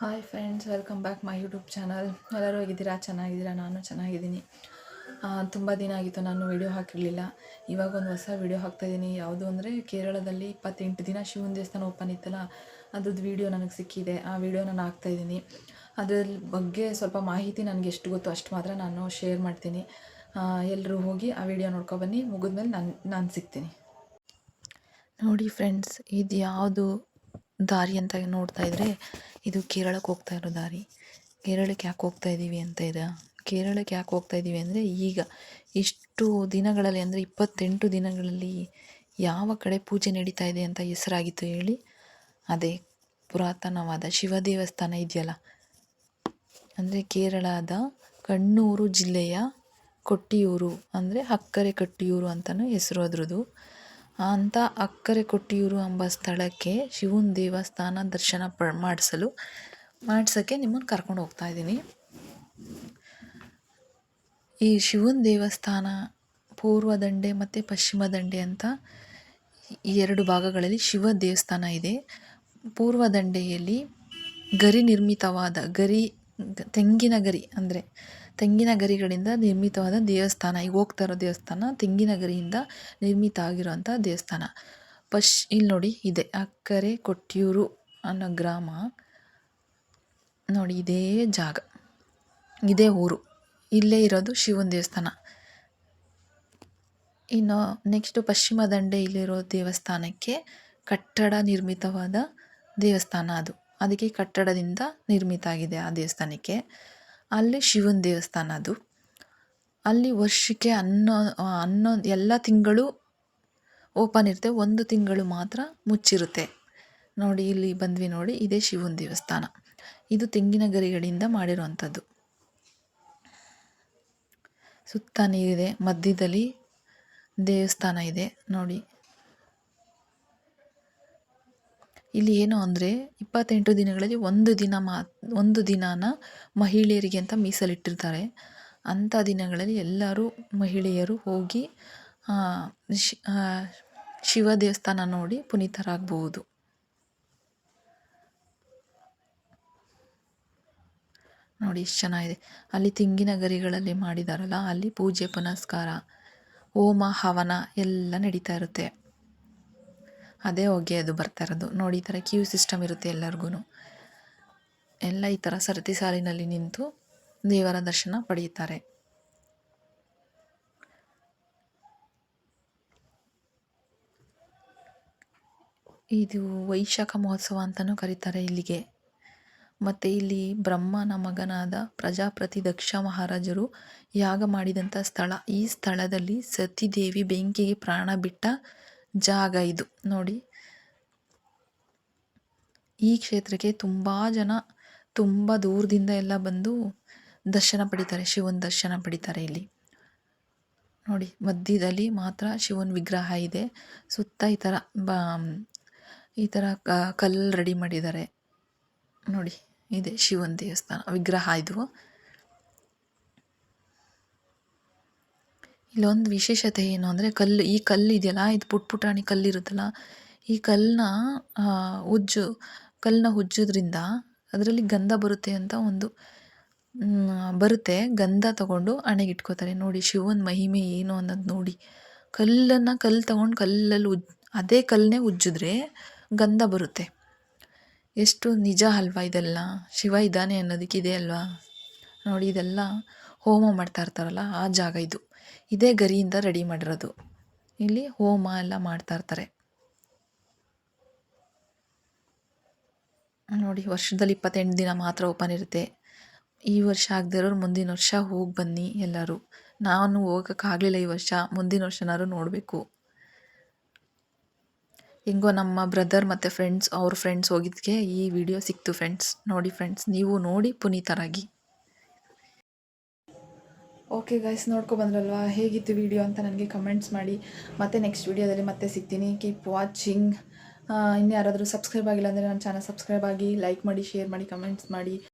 Hi friends welcome back my YouTube channel ಎಲ್ಲರೂ ಹೋಗಿದ್ದೀರಾ? ಚೆನ್ನಾಗಿದ್ದೀರಾ? ನಾನು ಚೆನ್ನಾಗಿದ್ದೀನಿ. ತುಂಬ ದಿನ ಆಗಿತ್ತು ನಾನು ವೀಡಿಯೋ ಹಾಕಿರಲಿಲ್ಲ. ಇವಾಗ ಒಂದು ಹೊಸ ವೀಡಿಯೋ ಹಾಕ್ತಾಯಿದ್ದೀನಿ ಯಾವುದು ಅಂದರೆ ಕೇರಳದಲ್ಲಿ ಇಪ್ಪತ್ತೆಂಟು ದಿನ ಶಿವನ ದೇವಸ್ಥಾನ ಓಪನ್ ಇತ್ತಲ್ಲ, ಅದ್ರದ್ದು ವೀಡಿಯೋ ನನಗೆ ಸಿಕ್ಕಿದೆ. ಆ ವೀಡಿಯೋ ನಾನು ಹಾಕ್ತಾಯಿದ್ದೀನಿ ಅದ್ರ ಬಗ್ಗೆ ಸ್ವಲ್ಪ ಮಾಹಿತಿ ನನಗೆ ಎಷ್ಟು ಗೊತ್ತು ಅಷ್ಟು ಮಾತ್ರ ನಾನು ಶೇರ್ ಮಾಡ್ತೀನಿ. ಎಲ್ಲರೂ ಹೋಗಿ ಆ ವಿಡಿಯೋ ನೋಡ್ಕೊಬನ್ನಿ ಮುಗಿದ್ಮೇಲೆ ನಾನು ನಾನು ಸಿಗ್ತೀನಿ. ನೋಡಿ ಫ್ರೆಂಡ್ಸ್ ಇದು ಯಾವುದು ದಾರಿ ಅಂತ ನೋಡ್ತಾ ಇದ್ರೆ ಇದು ಕೇರಳಕ್ಕೆ ಹೋಗ್ತಾ ಇರೋ ದಾರಿ. ಕೇರಳಕ್ಕೆ ಯಾಕೆ ಹೋಗ್ತಾ ಇದ್ದೀವಿ ಅಂತ ಇದೆ? ಕೇರಳಕ್ಕೆ ಯಾಕೆ ಹೋಗ್ತಾ ಇದ್ದೀವಿ ಅಂದರೆ ಈಗ ಇಷ್ಟು ದಿನಗಳಲ್ಲಿ ಅಂದರೆ ಇಪ್ಪತ್ತೆಂಟು ದಿನಗಳಲ್ಲಿ ಯಾವ ಕಡೆ ಪೂಜೆ ನಡೀತಾ ಇದೆ ಅಂತ ಹೆಸರಾಗಿತ್ತು ಹೇಳಿ. ಅದೇ ಪುರಾತನವಾದ ಶಿವ ದೇವಸ್ಥಾನ ಇದೆಯಲ್ಲ? ಅಂದರೆ ಕೇರಳದ ಕಣ್ಣೂರು ಜಿಲ್ಲೆಯ ಕೊಟ್ಟಿಯೂರು ಅಂದರೆ ಅಕ್ಕರೆ ಕಟ್ಟಿಯೂರು ಅಂತಲೂ ಹೆಸರು ಅದ್ರದ್ದು. ಅಂತ ಅಕ್ಕರೆ ಕೊಟ್ಟಿಯೂರು ಎಂಬ ಸ್ಥಳಕ್ಕೆ ಶಿವನ ದೇವಸ್ಥಾನ ದರ್ಶನ ಪ ಮಾಡಿಸಲು, ಮಾಡ್ಸೋಕ್ಕೆ ನಿಮ್ಮನ್ನು ಕರ್ಕೊಂಡು ಹೋಗ್ತಾ ಇದ್ದೀನಿ. ಈ ಶಿವನ ದೇವಸ್ಥಾನ ಪೂರ್ವ ದಂಡೆ ಮತ್ತು ಪಶ್ಚಿಮ ದಂಡೆ ಅಂತ ಈ ಎರಡು ಭಾಗಗಳಲ್ಲಿ ಶಿವ ದೇವಸ್ಥಾನ ಇದೆ. ಪೂರ್ವ ದಂಡೆಯಲ್ಲಿ ಗರಿ ನಿರ್ಮಿತವಾದ, ಗರಿ, ತೆಂಗಿನ ಗರಿ ಅಂದರೆ ತೆಂಗಿನ ಗರಿಗಳಿಂದ ನಿರ್ಮಿತವಾದ ದೇವಸ್ಥಾನ, ಈಗ ಹೋಗ್ತಾ ಇರೋ ದೇವಸ್ಥಾನ ತೆಂಗಿನ ಗರಿಯಿಂದ ನಿರ್ಮಿತ ಆಗಿರುವಂಥ ದೇವಸ್ಥಾನ. ಪಶ್ ಇಲ್ಲಿ ನೋಡಿ, ಇದೆ. ಅಕ್ಕರೆ ಕೊಟ್ಟಿಯೂರು ಅನ್ನೋ ಗ್ರಾಮ. ನೋಡಿ, ಇದೇ ಜಾಗ. ಇದೇ ಊರು. ಇಲ್ಲೇ ಇರೋದು ಶಿವನ ದೇವಸ್ಥಾನ. ಇನ್ನು ನೆಕ್ಸ್ಟು ಪಶ್ಚಿಮ ದಂಡೆಯಲ್ಲಿರೋ ದೇವಸ್ಥಾನಕ್ಕೆ ಕಟ್ಟಡ ನಿರ್ಮಿತವಾದ ದೇವಸ್ಥಾನ ಅದು. ಅದಕ್ಕೆ ಕಟ್ಟಡದಿಂದ ನಿರ್ಮಿತ ಆಗಿದೆ ಆ ದೇವಸ್ಥಾನಕ್ಕೆ. ಅಲ್ಲಿ ಶಿವನ ದೇವಸ್ಥಾನ ಅದು. ಅಲ್ಲಿ ವರ್ಷಕ್ಕೆ ಹನ್ನೊ ಹನ್ನೊಂದು ಎಲ್ಲ ತಿಂಗಳು ಓಪನ್ ಇರುತ್ತೆ. ಒಂದು ತಿಂಗಳು ಮಾತ್ರ ಮುಚ್ಚಿರುತ್ತೆ. ನೋಡಿ, ಇಲ್ಲಿ ಬಂದ್ವಿ ನೋಡಿ, ಇದೇ ಶಿವನ ದೇವಸ್ಥಾನ. ಇದು ತೆಂಗಿನ ಗರಿಗಳಿಂದ ಮಾಡಿರುವಂಥದ್ದು. ಸುತ್ತ ನೀರಿದೆ, ಮಧ್ಯದಲ್ಲಿ ದೇವಸ್ಥಾನ ಇದೆ. ನೋಡಿ ಇಲ್ಲಿ ಏನು ಅಂದರೆ ಇಪ್ಪತ್ತೆಂಟು ದಿನಗಳಲ್ಲಿ ಒಂದು ದಿನ ಮಾ, ಒಂದು ದಿನಾನ ಮಹಿಳೆಯರಿಗೆ ಅಂತ ಮೀಸಲಿಟ್ಟಿರ್ತಾರೆ. ಅಂಥ ದಿನಗಳಲ್ಲಿ ಎಲ್ಲರೂ ಮಹಿಳೆಯರು ಹೋಗಿ ಶಿವ ದೇವಸ್ಥಾನ ನೋಡಿ ಪುನೀತರಾಗಬಹುದು ನೋಡಿ ಎಷ್ಟು ಚೆನ್ನಾಗಿದೆ. ಅಲ್ಲಿ ತೆಂಗಿನ ಗರಿಗಳಲ್ಲಿ ಮಾಡಿದಾರಲ್ಲ, ಅಲ್ಲಿ ಪೂಜೆ ಪುನಸ್ಕಾರ, ಹೋಮ ಹವನ ಎಲ್ಲ ನಡೀತಾ ಇರುತ್ತೆ. ಅದೇ ಹೊಗೆ ಅದು ಬರ್ತಾ ಇರೋದು. ನೋಡಿ ಈ ಥರ ಕ್ಯೂ ಸಿಸ್ಟಮ್ ಇರುತ್ತೆ ಎಲ್ಲರಿಗೂ ಎಲ್ಲ ಈ ಥರ ಸರತಿ ಸಾಲಿನಲ್ಲಿ ನಿಂತು ದೇವರ ದರ್ಶನ ಪಡೆಯುತ್ತಾರೆ. ಇದು ವೈಶಾಖ ಮಹೋತ್ಸವ ಅಂತಲೂ ಕರೀತಾರೆ ಇಲ್ಲಿಗೆ. ಮತ್ತು ಇಲ್ಲಿ ಬ್ರಹ್ಮನ ಮಗನಾದ ಪ್ರಜಾಪತಿ ದಕ್ಷ ಮಹಾರಾಜರು ಯಾಗ ಮಾಡಿದಂಥ ಸ್ಥಳ. ಈ ಸ್ಥಳದಲ್ಲಿ ಸತೀದೇವಿ ಬೆಂಕಿಗೆ ಪ್ರಾಣ ಬಿಟ್ಟ ಜಾಗ ಇದು. ನೋಡಿ. ಈ ಕ್ಷೇತ್ರಕ್ಕೆ ತುಂಬ ಜನ ತುಂಬ ದೂರದಿಂದ ಎಲ್ಲ ಬಂದು ದರ್ಶನ ಪಡಿತಾರೆ. ಶಿವನ ದರ್ಶನ ಪಡಿತಾರೆ ಇಲ್ಲಿ. ನೋಡಿ, ಮಧ್ಯದಲ್ಲಿ ಮಾತ್ರ ಶಿವನ ವಿಗ್ರಹ ಇದೆ. ಸುತ್ತ ಈ ಥರ ಬ, ಈ ಥರ ಕಲ್ಲು ರೆಡಿ ಮಾಡಿದ್ದಾರೆ. ನೋಡಿ, ಇದೆ ಶಿವನ ದೇವಸ್ಥಾನ, ವಿಗ್ರಹ ಇದು. ಇಲ್ಲೊಂದು ವಿಶೇಷತೆ ಏನು ಅಂದರೆ ಕಲ್ಲು, ಈ ಕಲ್ಲು ಇದೆಯಲ್ಲ, ಇದು ಪುಟ್ ಪುಟಾಣಿ ಕಲ್ಲಿರುತ್ತಲ್ಲ ಈ ಕಲ್ಲನ್ನ ಉಜ್ಜು ಕಲ್ಲನ್ನ ಉಜ್ಜೋದ್ರಿಂದ ಅದರಲ್ಲಿ ಗಂಧ ಬರುತ್ತೆ ಅಂತ ಒಂದು ಬರುತ್ತೆ. ಗಂಧ ತಗೊಂಡು ಹಣೆಗೆ ಇಟ್ಕೋತಾರೆ ನೋಡಿ, ಶಿವನ ಮಹಿಮೆ ಏನು ಅನ್ನೋದು ನೋಡಿ. ಕಲ್ಲನ್ನು ಕಲ್ಲು ತಗೊಂಡು ಕಲ್ಲಲ್ಲಿ ಉಜ್, ಅದೇ ಕಲ್ಲನ್ನೇ ಉಜ್ಜಿದ್ರೆ ಗಂಧ ಬರುತ್ತೆ. ಎಷ್ಟು ನಿಜ ಅಲ್ವಾ ಇದೆಲ್ಲ? ಶಿವ ಇದ್ದಾನೆ ಅನ್ನೋದಕ್ಕೆ ಇದೆ ಅಲ್ವಾ? ನೋಡಿ, ಇದೆಲ್ಲ ಹೋಮ ಮಾಡ್ತಾ ಇರ್ತಾರಲ್ಲ, ಆ ಜಾಗ ಇದು. ಇದೇ ಗರಿಯಿಂದ ರೆಡಿ ಮಾಡಿರೋದು. ಇಲ್ಲಿ ಹೋಮ ಎಲ್ಲ ಮಾಡ್ತಾ ಇರ್ತಾರೆ. ನೋಡಿ, ವರ್ಷದಲ್ಲಿ ಇಪ್ಪತ್ತೆಂಟು ದಿನ ಮಾತ್ರ ಓಪನ್ ಇರುತ್ತೆ. ಈ ವರ್ಷ ಆಗದಿರೋರು ಮುಂದಿನ ವರ್ಷ ಹೋಗಿ ಬನ್ನಿ ಎಲ್ಲರೂ. ನಾನು ಹೋಗೋಕ್ಕಾಗಲಿಲ್ಲ ಈ ವರ್ಷ, ಮುಂದಿನ ವರ್ಷನಾದ್ರು ನೋಡಬೇಕು. ಹೆಂಗೋ ನಮ್ಮ ಬ್ರದರ್ ಮತ್ತು ಫ್ರೆಂಡ್ಸ್ ಅವ್ರ ಫ್ರೆಂಡ್ಸ್ ಹೋಗಿದ್ದಕ್ಕೆ ಈ ವಿಡಿಯೋ ಸಿಕ್ತು ಫ್ರೆಂಡ್ಸ್ ನೋಡಿ ಫ್ರೆಂಡ್ಸ್ ನೀವು ನೋಡಿ ಪುನೀತರಾಗಿ. ಓಕೆ ಗೈಸ್ ನೋಡ್ಕೊ ಬಂದ್ರಲ್ವಾ? ಹೇಗಿತ್ತು ವಿಡಿಯೋ ಅಂತ ನನಗೆ ಕಮೆಂಟ್ಸ್ ಮಾಡಿ. ಮತ್ತೆ ನೆಕ್ಸ್ಟ್ ವಿಡಿಯೋದಲ್ಲಿ ಮತ್ತೆ ಸಿಗ್ತೀನಿ. ಕೀಪ್ ವಾಚಿಂಗ್ ಇನ್ನು ಯಾರಾದರೂ ಸಬ್ಸ್ಕ್ರೈಬ್ ಆಗಿಲ್ಲ ಅಂದರೆ ನನ್ನ ಚಾನಲ್ ಸಬ್ಸ್ಕ್ರೈಬ್ ಆಗಿ ಲೈಕ್ ಮಾಡಿ ಶೇರ್ ಮಾಡಿ ಕಮೆಂಟ್ಸ್ ಮಾಡಿ.